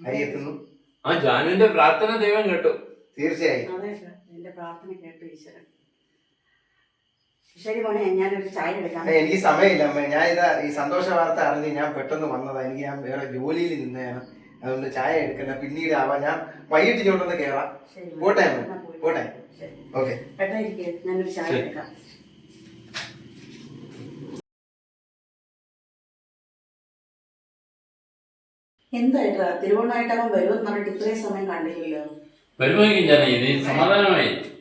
അരി എത്തുന്നു ആ ജാനുവിന്റെ പ്രാർത്ഥന ദൈവം കേട്ടു. തീർച്ചയായും. അതെ സർ എന്റെ പ്രാർത്ഥന കേട്ടു ഈശ്വരൻ. ശരി മോനെ ഞാനൊരു ചായ എടുക്കാം. എനിക്ക് സമയമില്ല അമ്മ. ഞാൻ ഇതാ ഈ സന്തോഷ വാർത്ത അറിഞ്ഞ് ഞാൻ പെട്ടെന്ന് വന്നതാ. എനിക്ക് ഞാൻ വേറെ ജോലിയിൽ നിന്നതാണ് അതുകൊണ്ട് ചായ എടുക്കണ്ട. പിന്നീട് ആവാം. ഞാൻ വൈകിട്ട് ഇങ്ങോട്ടൊന്ന് കയറാം ശരി പോട്ടെ എന്നാ അമ്മ പോയി. പോട്ടെ. ശരി. ഓക്കെ. ഏട്ടാ ഇരിക്കെ. ഞാനൊരു ചായ എടുക്കാം. എന്താ ഏട്ടാ തിരുവണ്ണായിട്ട് അവൻ വരുമെന്ന് പറഞ്ഞിട്ട് ഇത്രയും സമയം കണ്ടില്ലല്ലോ. വരുമായിരിക്കും ഇത് സമാധാനമായി.